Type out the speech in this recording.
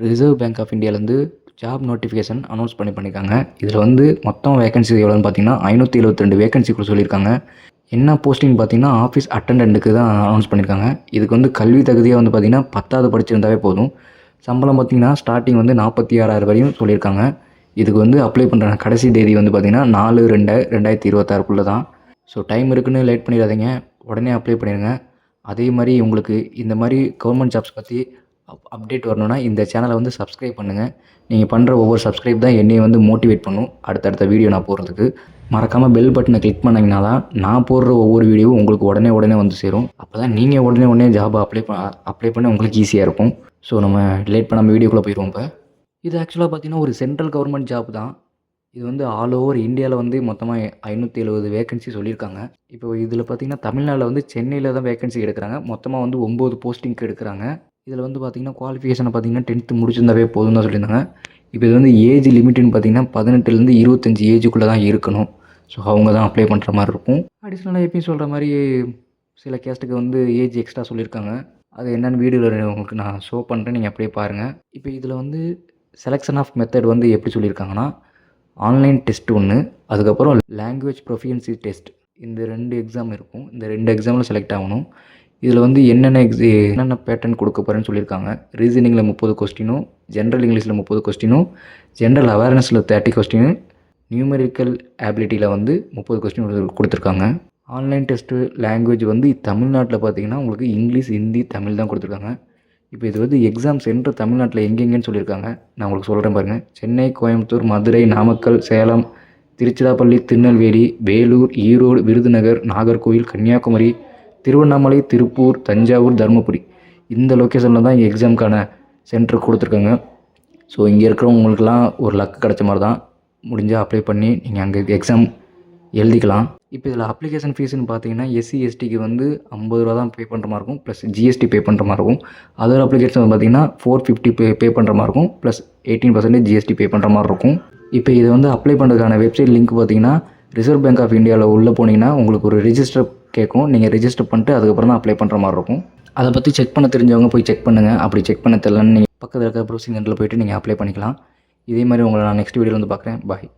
Reserve bank of இந்தியாவிலேருந்து job notification announce பண்ணி பண்ணியிருக்காங்க இதில் வந்து மொத்தம் வேகன்சி எவ்வளோன்னு பார்த்தீங்கன்னா ஐநூற்றி எழுபத்திரெண்டு கூட சொல்லியிருக்காங்க என்ன போஸ்டிங் பார்த்தீங்கன்னா ஆஃபீஸ் அட்டண்டண்ட்டுக்கு தான் அனௌன்ஸ் பண்ணியிருக்காங்க இதுக்கு வந்து கல்வி தகுதியாக வந்து பார்த்தீங்கன்னா பத்தாவது படிச்சிருந்தாவே போதும். சம்பளம் பார்த்தீங்கன்னா ஸ்டார்டிங் வந்து நாற்பத்தி ஆறாயிரம் வரையும் சொல்லியிருக்காங்க இதுக்கு வந்து அப்ளை பண்ணுற கடைசி தேதி வந்து பார்த்தீங்கன்னா நாலு ரெண்டு ரெண்டாயிரத்தி இருபத்தாறுக்குள்ளே தான். ஸோ டைம் இருக்குன்னு லேட் பண்ணிடாதீங்க. உடனே அப்ளை பண்ணிடுங்க. அதே மாதிரி உங்களுக்கு இந்த மாதிரி கவர்மெண்ட் ஜாப்ஸ் பற்றி அப் அப்டேட் வரணும்னா இந்த சேனலை வந்து சப்ஸ்கிரைப் பண்ணுங்கள் நீங்கள் பண்ணுற ஒவ்வொரு சப்ஸ்கிரைப் தான் என்னையை வந்து மோட்டிவேட் பண்ணும். அடுத்தடுத்த வீடியோ நான் போடுறதுக்கு. மறக்காமல் பெல் பட்டனை கிளிக் பண்ணிங்கன்னா தான் நான் போடுற ஒவ்வொரு வீடியோவும் உங்களுக்கு உடனே உடனே வந்து சேரும். அப்போ தான் நீங்கள் உடனே உடனே ஜாப் அப்ளை ப அப்ளை பண்ண உங்களுக்கு ஈஸியாக இருக்கும். ஸோ நம்ம லேட் பண்ணாமல் வீடியோக்குள்ளே போயிடுவோம் இப்போ. இது ஆக்சுவலாக பார்த்தீங்கன்னா ஒரு சென்ட்ரல் கவர்மெண்ட் ஜாப் தான். இது வந்து ஆல் ஓவர் இந்தியாவில் வந்து மொத்தமாக ஐநூற்றி எழுபது வேகன்சி சொல்லியிருக்காங்க. இப்போ இதில் பார்த்தீங்கன்னா தமிழ்நாட்டில் வந்து சென்னையில் தான் வேகன்சி எடுக்கிறாங்க. மொத்தமாக வந்து ஒம்பது போஸ்டிங்க்கு எடுக்கிறாங்க. இதில் வந்து பார்த்திங்கன்னா குவாலிஃபிகேஷனை பார்த்தீங்கன்னா டென்த்து முடிச்சிருந்தாவே போதும் தான் சொல்லியிருந்தாங்க. இப்போ இது வந்து ஏஜ் லிமிட்டுன்னு பார்த்தீங்கன்னா பதினெட்டுலேருந்து இருபத்தஞ்சி ஏஜுக்குள்ளே தான் இருக்கணும். ஸோ அவங்க தான் அப்ளை பண்ணுற மாதிரி இருக்கும். அடிஷ்னலாக எப்பயும் சொல்கிற மாதிரி சில கேஸ்ட்டுக்கு வந்து ஏஜ் எக்ஸ்ட்ரா சொல்லியிருக்காங்க. அது என்னென்னு வீடியோவில் உங்களுக்கு நான் ஷோ பண்ணுறேன் நீங்கள் அப்படியே பாருங்கள் இப்போ இதில் வந்து செலெக்ஷன் ஆஃப் மெத்தட் வந்து எப்படி சொல்லியிருக்காங்கன்னா ஆன்லைன் டெஸ்ட் ஒன்று அதுக்கப்புறம் லாங்குவேஜ் ப்ரொஃபியன்சி டெஸ்ட் இந்த ரெண்டு எக்ஸாம் இருக்கும். இந்த ரெண்டு எக்ஸாமில் செலக்ட் ஆகணும். இதில் வந்து என்னென்ன எக்ஸி என்னென்ன பேட்டர்ன் கொடுக்க போகிறேன்னு சொல்லியிருக்காங்க. ரீசனிங்கில் முப்பது கொஸ்டினும் ஜென்ரல் இங்கிலீஷில் முப்பது கொஸ்டினும் ஜென்ரல் அவேர்னஸில் தேர்ட்டி கொஸ்டின் நியூமெரிக்கல் ஆபிலிட்டியில் வந்து முப்பது கொஸ்டின் கொடுத்துருக்காங்க. ஆன்லைன் டெஸ்ட்டு லாங்குவேஜ் வந்து தமிழ்நாட்டில் பார்த்தீங்கன்னா உங்களுக்கு இங்கிலீஷ் ஹிந்தி தமிழ் தான் கொடுத்துருக்காங்க. இப்போ இது வந்து எக்ஸாம் சென்டர் தமிழ்நாட்டில் எங்கெங்கன்னு சொல்லியிருக்காங்க. நான் உங்களுக்கு சொல்கிறேன் பாருங்கள் சென்னை கோயம்புத்தூர் மதுரை நாமக்கல் சேலம் திருச்சிராப்பள்ளி திருநெல்வேலி வேலூர் ஈரோடு விருதுநகர் நாகர்கோவில் கன்னியாகுமரி திருவண்ணாமலை திருப்பூர் தஞ்சாவூர் தருமபுரி. இந்த லொக்கேஷனில் தான் எக்ஸாமுக்கான சென்டர் கொடுத்துருக்காங்க. ஸோ இங்கே இருக்கிறவங்களுக்குலாம் ஒரு லக் கிடைச்ச மாதிரி தான் முடிஞ்சால் அப்ளை பண்ணி நீங்கள் அங்கே எக்ஸாம் எழுதிக்கலாம். இப்போ இதில் அப்ளிகேஷன் ஃபீஸ்னு பார்த்தீங்கன்னா எஸ்சி எஸ்டிக்கு வந்து ஐம்பது ரூபா தான் பே பண்ணுற மாதிரி இருக்கும். ப்ளஸ் ஜிஎஸ்டி பே பண்ணுற மாதிரி இருக்கும். அதர் அப்ளிகேஷன் பார்த்தீங்கன்னா ஃபோர் ஃபிஃப்டி பே பே பண்ணுற மாதிரி இருக்கும். Plus eighteen percentage GST pay பண்ணுற மாதிரி இருக்கும். இப்போ இதை வந்து அப்ளை பண்ணுறதுக்கான வெப்சைட் லிங்க் பார்த்தீங்கன்னா ரிசர்வ் பேங்க் ஆஃப் இந்தியாவில் உள்ளே போனீங்கன்னா உங்களுக்கு ஒரு ரிஜிஸ்டர் கேட்கும். நீங்கள் ரிஜிஸ்டர் பண்ணிட்டு அதுக்கப்புறம் தான் அப்ளை பண்ணுற மாதிரி இருக்கும். அதை பற்றி செக் பண்ண தெரிஞ்சவங்க போய் செக் பண்ணுங்கள் அப்படி செக் பண்ண தெரியலன்னு நீங்கள் பக்கத்தில் இருக்கிற ப்ரௌசிங் சென்டரில் போயிட்டு நீங்கள் அப்ளை பண்ணிக்கலாம். இதே மாதிரி உங்களை நான் நெக்ஸ்ட் வீடியோவில் வந்து பார்க்குறேன். பாய்